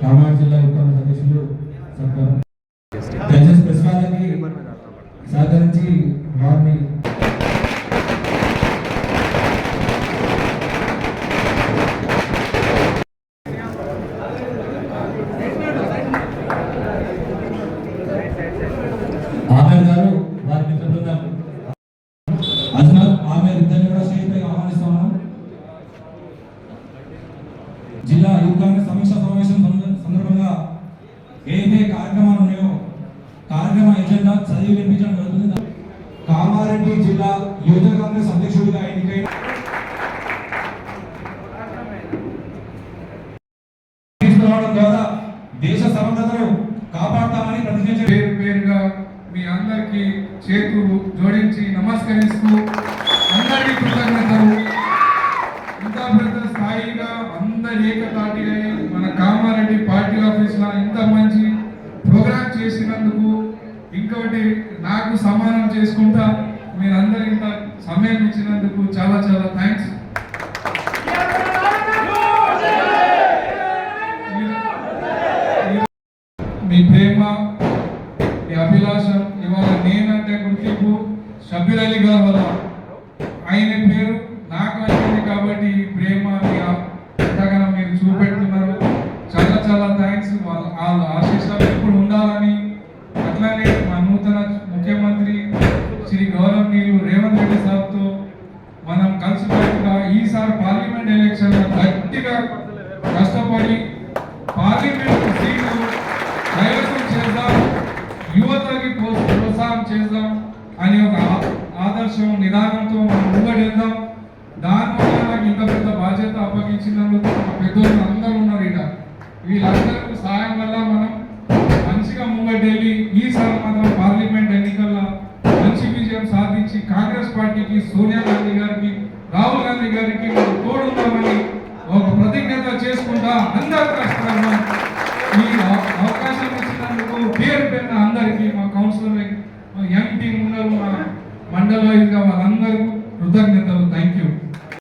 కామారెడ్డి జిల్లా యువ కాంగ్రెస్ అధ్యక్షులు సహకరించి వారిని ఆమెర్ గారు వారి మిత్ర బృందం అజ్మల్ ఆమెర్ ఇద్దరిని కూడా స్టేజ్ పై జిల్లా యువ కాంగ్రెస్ సమీక్ష సమావేశం సందర్భంగా ఏ కార్యక్రమాలు కార్యక్రమ ఎజెండా చదివి వినిపించడం జరుగుతుంది కామారెడ్డి జిల్లా యువజన కాంగ్రెస్ అధ్యక్షుడిగా ఎన్నికైన తీసుకురావడం ద్వారా దేశ సమగ్రతను కాపాడతామని ప్రతిజ్ఞ. పేరు పేరుగా మీ అందరికీ చేతులు జోడించి నమస్కరిస్తూ అందరికీ కృతజ్ఞతలు ఇంత పెద్ద స్థాయిగా అందరి ఏకతాటిగా మన కామారెడ్డి పార్టీ ఆఫీస్లో ఇంత మంచి ప్రోగ్రామ్ చేసినందుకు ఇంకొకటి నాకు సమానం చేసుకుంటా మీరందరూ ఇంత సమయం ఇచ్చినందుకు చాలా చాలా థ్యాంక్స్ మీ ప్రేమ మీ అభిలాషం ఇవాళ నేనంటే గుర్తింపు షబీర్ అలీ గారు వల్ల ఆయన పేరు నాకు వచ్చింది కాబట్టి ఈ ప్రేమ మీ ఆ- ఎంతగానో మీరు చూపెడుతున్నారు. చాలా చాలా థ్యాంక్స్ వాళ్ళ పార్లమెంట్ గట్టిగా కష్టపడి పార్లమెంట్ సీటు కైవసం చేద్దాం యువతకి ప్రోత్సాహం చేద్దాం అనే ఒక ఆదర్శం నిదానంతో మనం ముందడేద్దాం దానివల్ల నాకు ఇంత పెద్ద బాధ్యత అప్పగించినందుకు పెద్దోళ్ళు అందరూ ఉన్నారు ఇక వీళ్ళందరికీ సాయం వల్ల మనం మంచిగా ముంగడెళ్ళి ఈసారి మాత్రం పార్లమెంట్ ఎన్నికల్లో మంచి విజయం సాధించి కాంగ్రెస్ పార్టీకి సోనియా గాంధీ గారికి రాహుల్ గాంధీ గారికి మేము తోడున్నామని ఒక ప్రతిజ్ఞత చేసుకుంటా అందరు కష్టపడదాం ఈ అవకాశం ఇచ్చినందుకు పేరు పేరున అందరికీ మా కౌన్సిలర్ ఎంపీ ఉన్నారు మా మండల వైజ్గా వాళ్ళందరూ కృతజ్ఞత